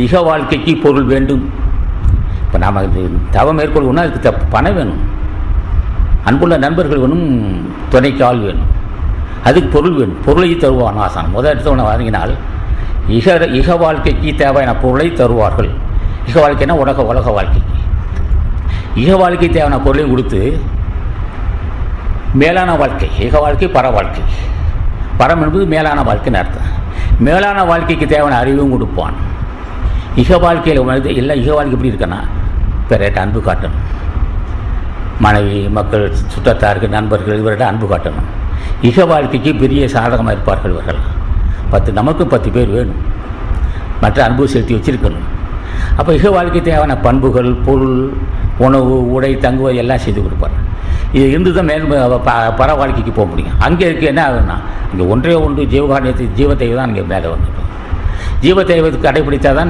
இக வாழ்க்கைக்கு பொருள் வேண்டும். இப்போ நாம் தவம் மேற்கொள்ளணும்னா அதுக்கு த- பணம் வேணும். அன்புள்ள நண்பர்கள் வேணும் துணைக்கு ஆள் வேணும். அதுக்கு பொருள் வேணும். பொருளை தருவான் ஆசான். முதல் எடுத்தவனை வாங்கினால் இக இக வாழ்க்கைக்கு தேவையான பொருளை தருவார்கள். இக வாழ்க்கைனா உலக உலக வாழ்க்கைக்கு. இக வாழ்க்கை தேவையான பொருளையும் கொடுத்து மேலான வாழ்க்கை. இக வாழ்க்கை பர வாழ்க்கை. பரம் என்பது மேலான வாழ்க்கைன்னு அர்த்தம். மேலான வாழ்க்கைக்கு தேவையான அறிவும் கொடுப்பான். இக வாழ்க்கையில் உணர்ந்து எல்லாம் இக வாழ்க்கை எப்படி இருக்குன்னா பிறட்ட அன்பு காட்டணும். மனைவி மக்கள் சுற்றத்தாருக்கு நண்பர்கள் இவர்கிட்ட அன்பு காட்டணும். இக வாழ்க்கைக்கு பெரிய சாதகமாக இருப்பார்கள் இவர்கள். பத்து நமக்கு பத்து பேர் வேணும். மற்ற அன்பு செலுத்தி வச்சிருக்கணும். அப்போ இக வாழ்க்கை தேவையான பண்புகள் பொருள் உணவு உடை தங்குவது எல்லாம் செய்து கொடுப்பார். இது இருந்து தான் மேல் ப- பர வாழ்க்கைக்கு போக முடியும். அங்கே இருக்க என்ன ஆகுதுன்னா இங்கே ஒன்றே ஒன்று ஜீவகாரியத்தை ஜீவத்தை தான் இங்கே மேலே வந்துடும் ஜீவத்தை கடைபிடித்தால் தான்